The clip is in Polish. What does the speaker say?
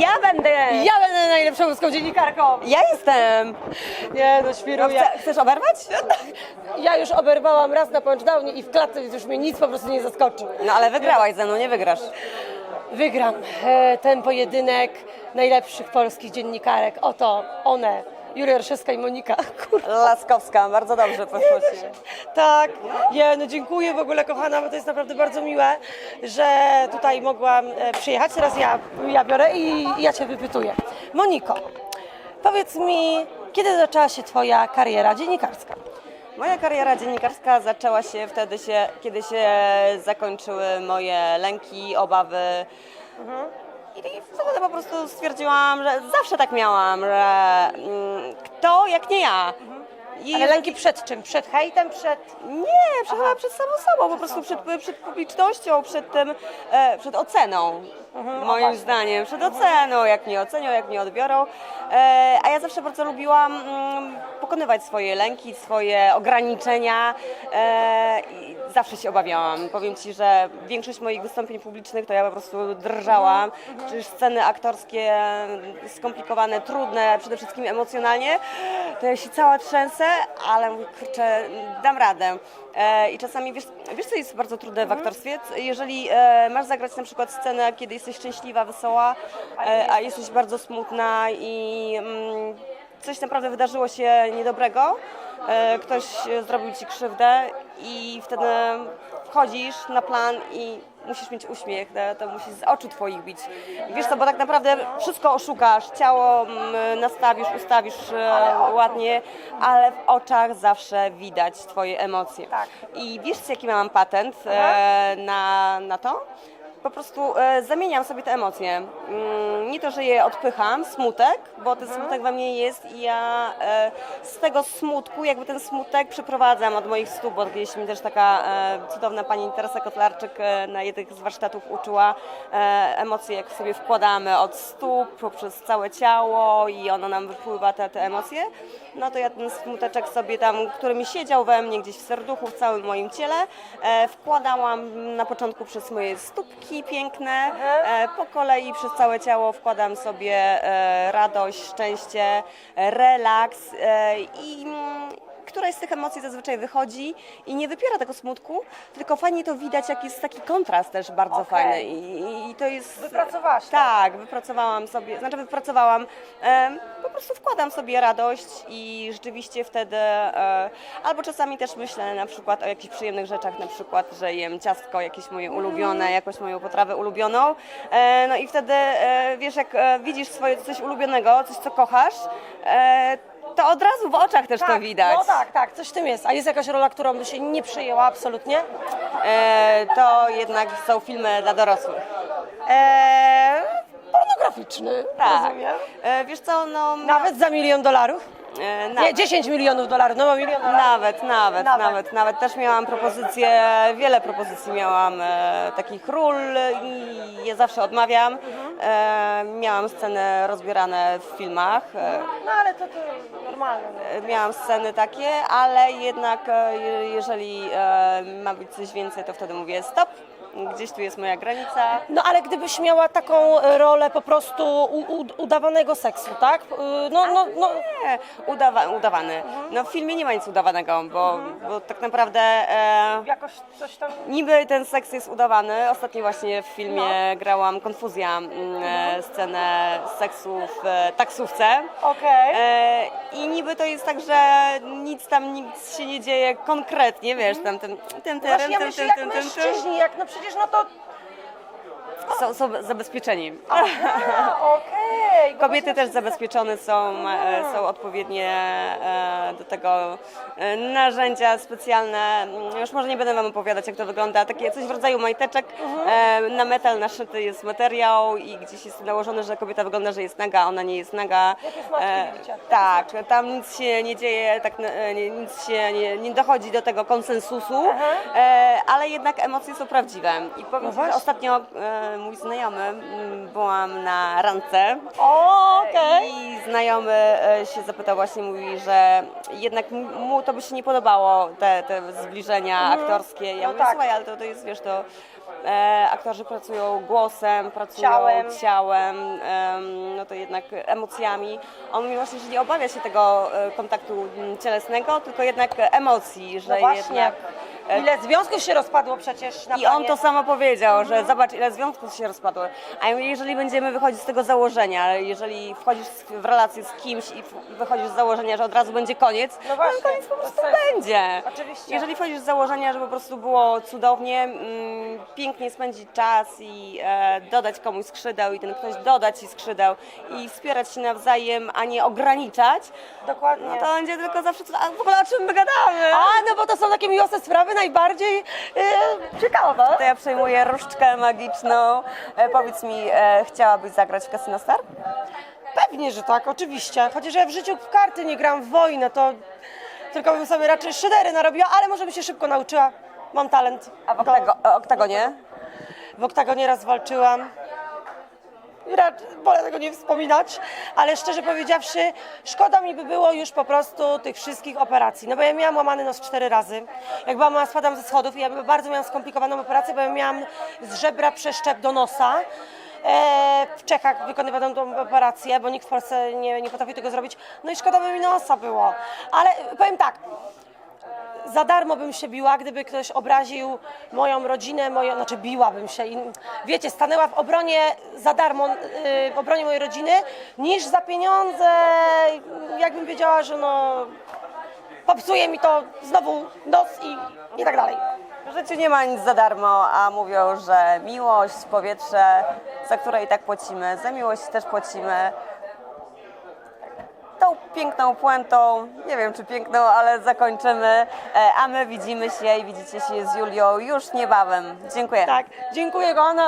Ja będę! Ja będę najlepszą polską dziennikarką. Ja jestem! Nie, no No, świruję. chce, chcesz oberwać? Ja już oberwałam raz na Ponchdownie i w klatce więc już mnie nic po prostu nie zaskoczy. No ale wygrałaś ze mną, nie wygrasz. Wygram e, ten pojedynek najlepszych polskich dziennikarek. Oto one, Julia Orszewska i Monika. Kurwa. Laskowska, bardzo dobrze poszło ci. Tak, nie, no dziękuję w ogóle kochana, bo to jest naprawdę bardzo miłe, że tutaj mogłam e, przyjechać. Teraz ja, ja biorę i ja Cię wypytuję. Moniko, powiedz mi, kiedy zaczęła się Twoja kariera dziennikarska? Moja kariera dziennikarska zaczęła się wtedy, się, kiedy się zakończyły moje lęki, obawy. I wtedy po prostu stwierdziłam, że zawsze tak miałam, że mm, kto jak nie ja. I Ale lęki przed czym? Przed hejtem? Przed... Nie, przed, chyba przed samą sobą, po prostu przed, przed publicznością, przed tym, e, przed oceną, moim zdaniem, przed oceną, jak mnie ocenią, jak mnie odbiorą. E, a ja zawsze bardzo lubiłam mm, pokonywać swoje lęki, swoje ograniczenia e, i zawsze się obawiałam. Powiem Ci, że większość moich wystąpień publicznych to ja po prostu drżałam, czy sceny aktorskie skomplikowane, trudne, przede wszystkim emocjonalnie, to ja się cała trzęsę, ale mówię, kurczę, dam radę. E, I czasami, wiesz, wiesz co jest bardzo trudne w aktorstwie? C- Jeżeli e, masz zagrać na przykład scenę, kiedy jesteś szczęśliwa, wesoła, e, a jesteś bardzo smutna i mm, coś naprawdę wydarzyło się niedobrego, e, ktoś e, zrobił ci krzywdę i wtedy wchodzisz na plan i musisz mieć uśmiech, to, to musi z oczu twoich bić. Wiesz co, bo tak naprawdę wszystko oszukasz, ciało mm, nastawisz, ustawisz e, ładnie, ale w oczach zawsze widać twoje emocje. Tak. I wiesz jaki mam patent e, na, na to? Po prostu e, zamieniam sobie te emocje. Mm, nie to, że je odpycham, smutek, bo ten smutek we mnie jest i ja e, z tego smutku, jakby ten smutek przeprowadzam od moich stóp, bo kiedyś mi też taka e, cudowna pani Teresa Kotlarczyk e, na jednych z warsztatów uczyła e, emocje, jak sobie wkładamy od stóp poprzez całe ciało i ono nam wypływa te, te emocje. No to ja ten smuteczek sobie tam, który mi siedział we mnie gdzieś w serduchu, w całym moim ciele, e, wkładałam na początku przez moje stópki piękne, e, po kolei przez całe ciało wkładam sobie e, radość, szczęście, e, relaks i któraś z tych emocji zazwyczaj wychodzi i nie wypiera tego smutku, tylko fajnie to widać, jak jest taki kontrast też bardzo Okej. fajny I, i, to jest... Wypracowałaś to. Tak, wypracowałam sobie, znaczy wypracowałam, em, po prostu wkładam sobie radość i rzeczywiście wtedy, e, albo czasami też myślę na przykład o jakichś przyjemnych rzeczach, na przykład, że jem ciastko jakieś moje ulubione, jakąś moją potrawę ulubioną, e, no i wtedy, e, wiesz, jak e, widzisz swoje coś ulubionego, coś co kochasz, e, to od razu w oczach też to widać. No tak, tak, coś w tym jest. A jest jakaś rola, którą by się nie przyjęła absolutnie? E, to jednak są filmy dla dorosłych. Eee, pornograficzny, Tak. rozumiem. E, wiesz co, no... Nawet za milion dolarów? e, Nie, nawet. 10 milionów dolarów, no bo milion dolarów. Nawet, nawet, Nawet. nawet, nawet, Też miałam propozycje, wiele propozycji miałam e, takich ról i je zawsze odmawiam. E, miałam sceny rozbierane w filmach. E, No ale to, to normalne. no. miałam sceny takie, ale jednak e, je- jeżeli e, ma być coś więcej, to wtedy mówię stop. Gdzieś tu jest moja granica. No ale gdybyś miała taką e, rolę po prostu u, u, udawanego seksu, tak? Y, No, no, no. Udawa, udawany. No w filmie nie ma nic udawanego, bo, bo tak naprawdę e, Jakoś coś tam... Niby ten seks jest udawany. Ostatnio właśnie w filmie grałam Konfuzja, mm, e, scenę seksu w e, taksówce. Okej. E, I niby to jest tak, że nic tam nic się nie dzieje konkretnie, wiesz, tam ten, ten, Właśnie ja ten, myślę, ten, jak ten, ten. mężczyźni, jak no przecież no to... Są, są zabezpieczeni. Okej. bo Kobiety właśnie też zabezpieczone są, e, są odpowiednie e, do tego e, narzędzia specjalne. Już może nie będę Wam opowiadać, jak to wygląda. Takie coś w rodzaju majteczek. E, Na metal naszyty jest materiał i gdzieś jest nałożone, że kobieta wygląda, że jest naga, a ona nie jest naga. Jakie smaczki widzicie? tak, tam nic się nie dzieje, tak, e, nie- nic się nie, nie dochodzi do tego konsensusu, e, ale jednak emocje są prawdziwe. I powiem Ci, że właśnie. ostatnio e, mój znajomy, mm, byłam na randce O, okej. I znajomy e, się zapytał właśnie, mówi, że jednak mu to by się nie podobało, te, te zbliżenia aktorskie. Ja No mówię, tak. słuchaj, ale to, to jest, wiesz, to e, aktorzy pracują głosem, pracują Ciałem. ciałem, em, no to jednak emocjami. On mówi właśnie, że nie obawia się tego e, kontaktu m, cielesnego, tylko jednak emocji, że No właśnie. jednak... Ile związków się rozpadło przecież na i on planie. to samo powiedział, że zobacz ile związków się rozpadło. A jeżeli będziemy wychodzić z tego założenia, jeżeli wchodzisz w relację z kimś i w- wychodzisz z założenia, że od razu będzie koniec, No właśnie, to koniec po bez prostu sensu. będzie. Oczywiście. Jeżeli wchodzisz z założenia, że po prostu było cudownie, mm, pięknie spędzić czas i e, dodać komuś skrzydeł i ten ktoś dodać ci skrzydeł i wspierać się nawzajem, a nie ograniczać, Dokładnie. no to będzie tylko zawsze... A w ogóle o czym my gadamy? A, no bo to są takie miłosne sprawy, najbardziej e, ciekawe. To ja przejmuję różdżkę magiczną. E, powiedz mi, e, chciałabyś zagrać w Casino Star? Pewnie, że tak, oczywiście. Chociaż ja w życiu w karty nie gram w wojnę, to tylko bym sobie raczej szydery narobiła, ale może bym się szybko nauczyła. Mam talent. A w oktago, oktagonie? W oktagonie raz walczyłam. Raczej wolę tego nie wspominać, ale szczerze powiedziawszy, szkoda mi by było już po prostu tych wszystkich operacji. No bo ja miałam łamany nos cztery razy. Jak byłam mała, spadam ze schodów i ja bardzo miałam skomplikowaną operację, bo ja miałam z żebra przeszczep do nosa. E, w Czechach wykonywano tą operację, bo nikt w Polsce nie, nie potrafił tego zrobić. No i szkoda by mi nosa było. Ale powiem tak, za darmo bym się biła, gdyby ktoś obraził moją rodzinę, moją, znaczy biłabym się i wiecie, stanęła w obronie za darmo, yy, w obronie mojej rodziny, niż za pieniądze, jakbym wiedziała, że no popsuje mi to znowu nos i, i tak dalej. W życiu nie ma nic za darmo, a mówią, że miłość, powietrze, za które i tak płacimy, za miłość też płacimy. Tą piękną puentą, nie wiem czy piękną, ale zakończymy, E, a my widzimy się i widzicie się z Julią już niebawem. Dziękuję. Tak, dziękuję Goana.